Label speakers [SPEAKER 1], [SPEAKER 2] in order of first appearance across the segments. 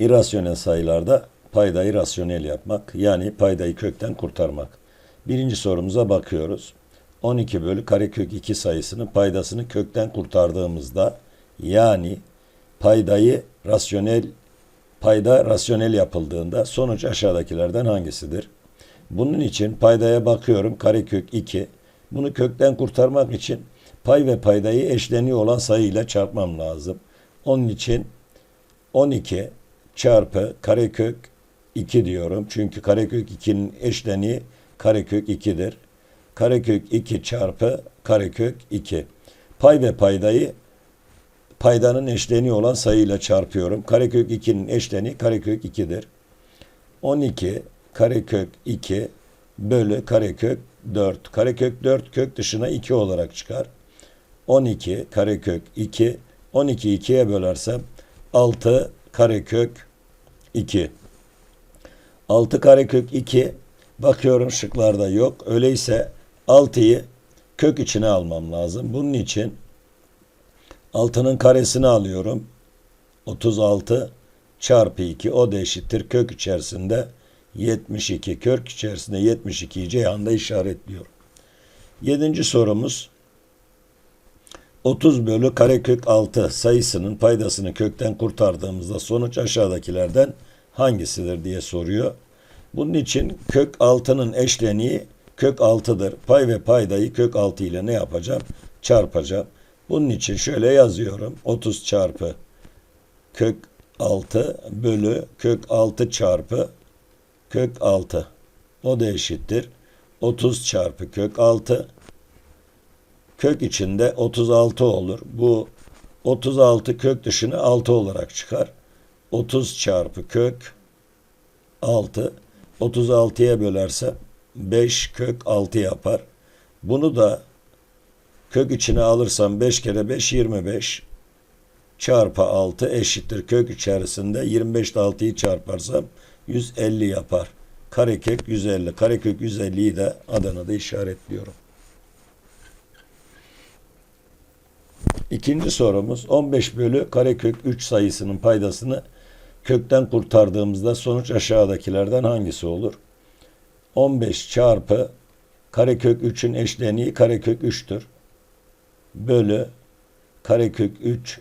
[SPEAKER 1] İrasyonel sayılarda paydayı rasyonel yapmak yani paydayı kökten kurtarmak. Birinci sorumuza bakıyoruz. 12 bölü karekök 2 sayısının paydasını kökten kurtardığımızda yani paydayı rasyonel payda rasyonel yapıldığında sonuç aşağıdakilerden hangisidir? Bunun için paydaya bakıyorum karekök 2. Bunu kökten kurtarmak için pay ve paydayı eşleniyor olan sayıyla çarpmam lazım. Onun için 12 çarpı karekök 2 diyorum. Çünkü karekök 2'nin eşleniği karekök 2'dir. Karekök 2 çarpı karekök 2. Pay ve paydayı paydanın eşleniği olan sayıyla çarpıyorum. Karekök 2'nin eşleniği karekök 2'dir. 12 karekök 2 bölü karekök 4. Karekök 4 kök dışına 2 olarak çıkar. 12 karekök 2 12 2'ye bölersem 6 karekök 2. 6 karekök 2 bakıyorum şıklarda yok. Öyleyse 6'yı kök içine almam lazım. Bunun için 6'nın karesini alıyorum. 36 çarpı 2 o da eşittir kök içerisinde 72 kök içerisinde 72'yi Ceyhan'da işaretliyorum. Yedinci sorumuz 30 bölü karekök 6 sayısının paydasını kökten kurtardığımızda sonuç aşağıdakilerden hangisidir diye soruyor. Bunun için kök 6'nın eşleniği kök 6'dır. Pay ve paydayı kök 6 ile ne yapacağım? Çarpacağım. Bunun için şöyle yazıyorum. 30 çarpı kök 6 bölü kök 6 çarpı kök 6. O da eşittir. 30 çarpı kök 6 kök içinde 36 olur. Bu 36 kök dışını 6 olarak çıkar. 30 çarpı kök 6 36'ya bölersem 5 kök 6 yapar. Bunu da kök içine alırsam 5 kere 5 25 çarpı 6 eşittir kök içerisinde 25 ile 6'yı çarparsam 150 yapar. Karekök 150. Karekök 150'yi de Adana'da işaretliyorum. İkinci sorumuz 15 bölü karekök 3 sayısının paydasını kökten kurtardığımızda sonuç aşağıdakilerden hangisi olur? 15 çarpı karekök 3'ün eşleniği karekök 3'tür. Bölü karekök 3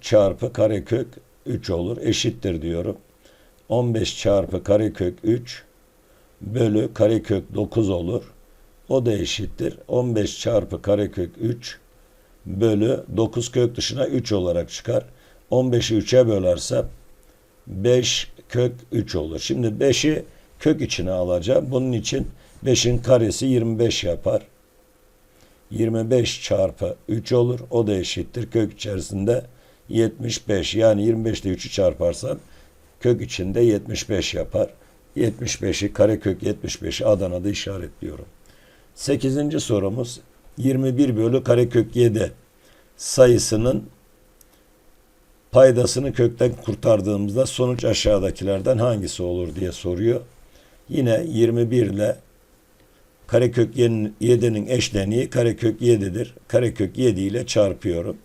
[SPEAKER 1] çarpı karekök 3 olur. Eşittir diyorum. 15 çarpı karekök 3 bölü karekök 9 olur. O da eşittir. 15 çarpı karekök 3 bölü 9 kök dışına 3 olarak çıkar. 15'i 3'e bölersem 5 kök 3 olur. Şimdi 5'i kök içine alacağım. Bunun için 5'in karesi 25 yapar. 25 çarpı 3 olur. O da eşittir. Kök içerisinde 75. Yani 25 ile 3'ü çarparsam kök içinde 75 yapar. 75'i karekök 75'i Adana'da işaretliyorum. 8. sorumuz 21 bölü karekök 7 sayısının paydasını kökten kurtardığımızda sonuç aşağıdakilerden hangisi olur diye soruyor. Yine 21 ile karekök 7'nin eşleniği karekök 7'dir. Karekök 7 ile çarpıyorum.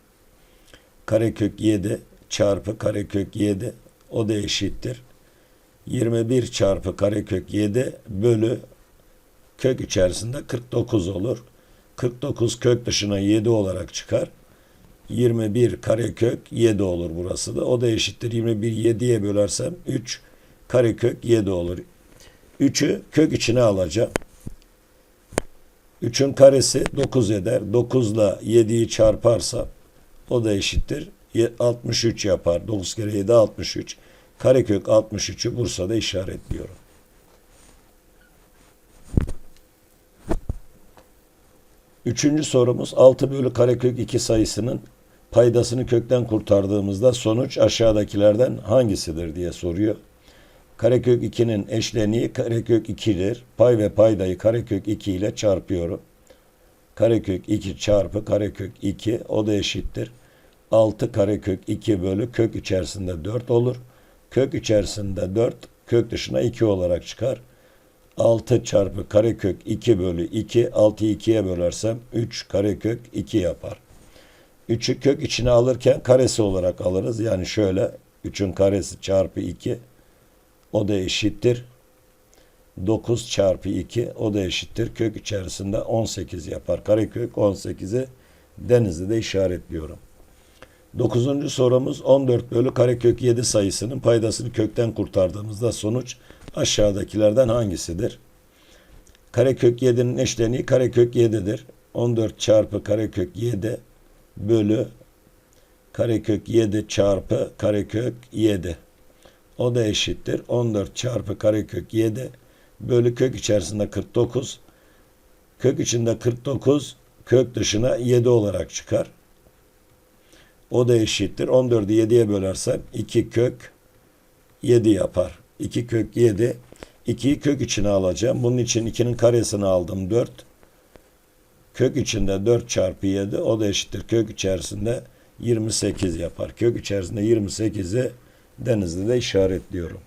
[SPEAKER 1] Karekök 7 çarpı karekök 7 o da eşittir. 21 çarpı karekök 7 bölü kök içerisinde 49 olur. 49 kök dışına 7 olarak çıkar. 21 karekök 7 olur burası da. O da eşittir. 21 7'ye bölersem 3 karekök 7 olur. 3'ü kök içine alacağım. 3'ün karesi 9 eder. 9 ile 7'yi çarparsam o da eşittir. 63 yapar. 9 kere 7 63. Karekök 63'ü Bursa'da işaretliyorum. Üçüncü sorumuz 6 bölü karekök 2 sayısının paydasını kökten kurtardığımızda sonuç aşağıdakilerden hangisidir diye soruyor. Karekök 2'nin eşleniği karekök 2'dir. Pay ve paydayı karekök 2 ile çarpıyorum. Karekök 2 çarpı karekök 2 o da eşittir. 6 karekök 2 bölü kök içerisinde 4 olur. Kök içerisinde 4 kök dışına 2 olarak çıkar. 6 çarpı karekök 2 bölü 2 6'yı 2'ye bölersem 3 karekök 2 yapar. 3'ü kök içine alırken karesi olarak alırız. Yani şöyle 3'ün karesi çarpı 2 o da eşittir 9 çarpı 2 o da eşittir kök içerisinde 18 yapar. Karekök 18'i Denizli'de işaretliyorum. Dokuzuncu sorumuz 14 bölü karekök 7 sayısının paydasını kökten kurtardığımızda sonuç aşağıdakilerden hangisidir? Karekök 7'nin eşleniği karekök 7'dir. 14 çarpı karekök 7 bölü karekök 7 çarpı karekök 7. O da eşittir. 14 çarpı karekök 7 bölü kök içerisinde 49. Kök içinde 49 kök dışına 7 olarak çıkar. O da eşittir. 14'ü 7'ye bölersem 2 kök 7 yapar. 2 kök 7. 2'yi kök içine alacağım. Bunun için 2'nin karesini aldım 4. Kök içinde 4 çarpı 7 o da eşittir. Kök içerisinde 28 yapar. Kök içerisinde 28'i Denizli'de işaretliyorum.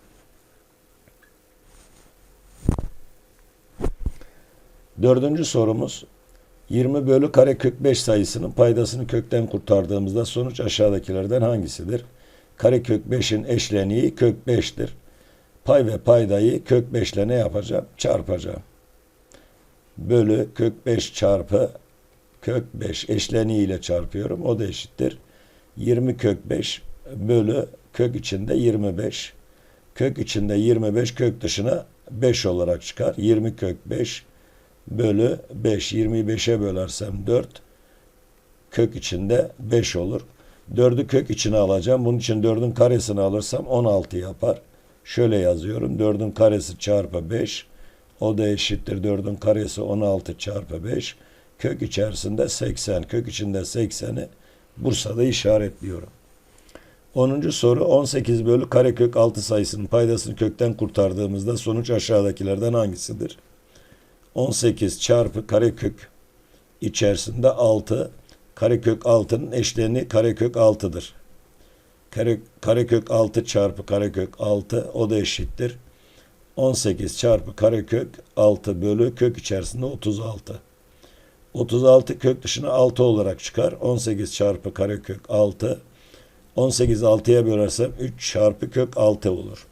[SPEAKER 1] Dördüncü sorumuz 20 bölü karekök 5 sayısının paydasını kökten kurtardığımızda sonuç aşağıdakilerden hangisidir? Karekök 5'in eşleniği kök 5'tir. Pay ve paydayı kök 5 ile ne yapacağım? Çarpacağım. Bölü kök 5 çarpı kök 5 eşleniği ile çarpıyorum. O da eşittir. 20 kök 5 bölü kök içinde 25. Kök içinde 25 kök dışına 5 olarak çıkar. 20 kök 5 bölü 5. 25'e bölersem 4 kök içinde 5 olur. 4'ü kök içine alacağım. Bunun için 4'ün karesini alırsam 16 yapar. Şöyle yazıyorum. 4'ün karesi çarpı 5. O da eşittir. 4'ün karesi 16 çarpı 5. Kök içerisinde 80. Kök içinde 80'i Bursa'da işaretliyorum. 10. soru 18 bölü karekök 6 sayısının paydasını kökten kurtardığımızda sonuç aşağıdakilerden hangisidir? 18 çarpı karekök içerisinde 6 karekök 6'nın eşleni karekök 6'dır. Kare, karekök 6 çarpı karekök 6 o da eşittir. 18 çarpı karekök 6 bölü kök içerisinde 36. 36 kök dışına 6 olarak çıkar. 18 çarpı karekök 6. 18 6'ya bölersem 3 çarpı kök 6 olur.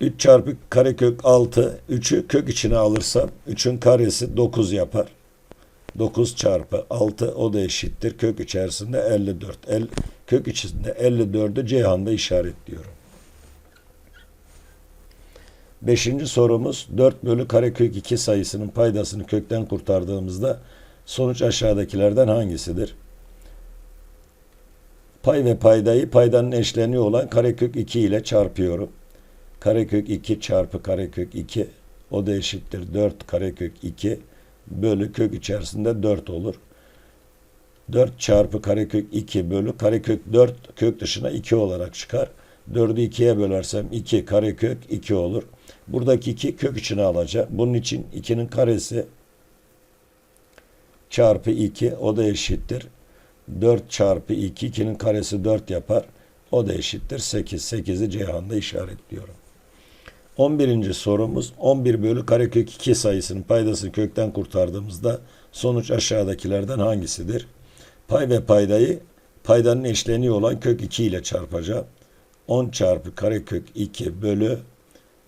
[SPEAKER 1] 3 çarpı karekök 6. 3'ü kök içine alırsam 3'ün karesi 9 yapar. 9 çarpı 6 o da eşittir. Kök içerisinde 54. El, kök içinde 54'ü Ceyhan'da işaretliyorum. Beşinci sorumuz 4 bölü karekök 2 sayısının paydasını kökten kurtardığımızda sonuç aşağıdakilerden hangisidir? Pay ve paydayı paydanın eşleniği olan karekök 2 ile çarpıyorum. Karekök 2 çarpı karekök 2 o da eşittir 4 karekök 2 bölü kök içerisinde 4 olur. 4 çarpı karekök 2 bölü karekök 4 kök dışına 2 olarak çıkar. 4'ü 2'ye bölersem 2 karekök 2 olur. Buradaki 2 kök içine alacağım. Bunun için 2'nin karesi çarpı 2 o da eşittir. 4 çarpı 2 2'nin karesi 4 yapar. O da eşittir 8. 8'i Ceyhan'da işaretliyorum. 11. sorumuz 11 bölü karekök 2 sayısının paydasını kökten kurtardığımızda sonuç aşağıdakilerden hangisidir? Pay ve paydayı paydanın eşleniği olan kök 2 ile çarpacağım. 10 çarpı karekök 2 bölü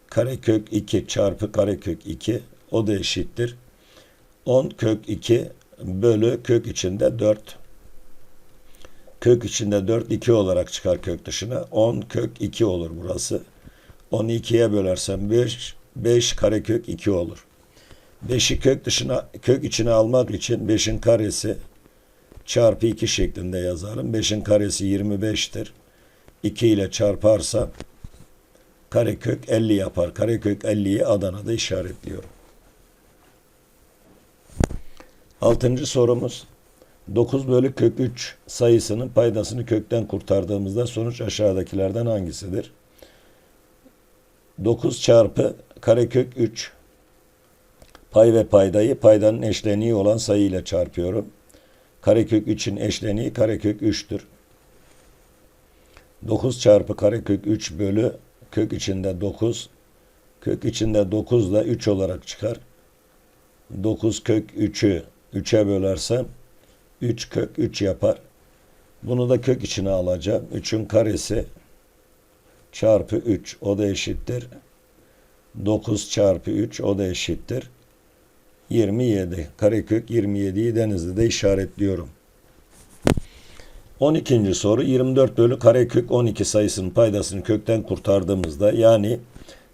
[SPEAKER 1] karekök 2 çarpı karekök 2 o da eşittir. 10 kök 2 bölü kök içinde 4. Kök içinde 4 2 olarak çıkar kök dışına. 10 kök 2 olur burası. 10'u 2'ye bölersem 5 5 karekök 2 olur. 5'i kök dışına kök içine almak için 5'in karesi çarpı 2 şeklinde yazarım. 5'in karesi 25'tir. 2 ile çarparsam karekök 50 yapar. Karekök 50'yi Adana'da işaretliyorum. Altıncı sorumuz 9 bölü kök 3 sayısının paydasını kökten kurtardığımızda sonuç aşağıdakilerden hangisidir? 9 çarpı karekök 3 pay ve paydayı paydanın eşleniği olan sayı ile çarpıyorum. Karekök 3'ün eşleniği karekök 3'tür. 9 çarpı karekök 3 bölü kök içinde 9 kök içinde 9 da 3 olarak çıkar. 9 kök 3'ü 3'e bölersem 3 kök 3 yapar. Bunu da kök içine alacağım. 3'ün karesi çarpı 3 o da eşittir. 9 çarpı 3 o da eşittir. 27. Karekök 27'yi denizde işaretliyorum. 12. soru 24 bölü karekök 12 sayısının paydasını kökten kurtardığımızda yani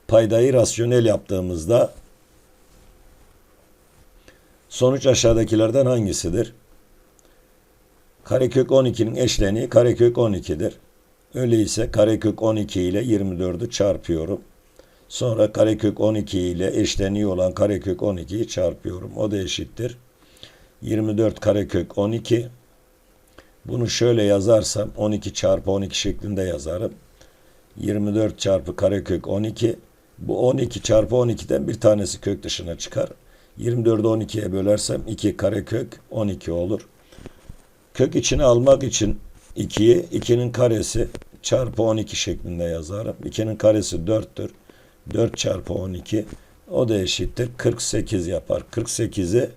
[SPEAKER 1] paydayı rasyonel yaptığımızda sonuç aşağıdakilerden hangisidir? Karekök 12'nin eşleniği karekök 12'dir. Öyleyse karekök 12 ile 24'ü çarpıyorum. Sonra karekök 12 ile eşleniği olan karekök 12'yi çarpıyorum. O da eşittir. 24 karekök 12. Bunu şöyle yazarsam 12 çarpı 12 şeklinde yazarım. 24 çarpı karekök 12. Bu 12 çarpı 12'den bir tanesi kök dışına çıkar. 24'ü 12'ye bölersem 2 karekök 12 olur. Kök içine almak için 2'yi 2'nin karesi çarpı 12 şeklinde yazarım. 2'nin karesi 4'tür. 4 çarpı 12 o da eşittir. 48 yapar. 48'i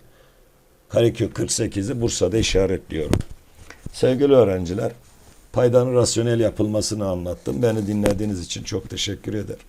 [SPEAKER 1] karekök 48'i Bursa'da işaretliyorum. Sevgili öğrenciler, paydanın rasyonel yapılmasını anlattım. Beni dinlediğiniz için çok teşekkür ederim.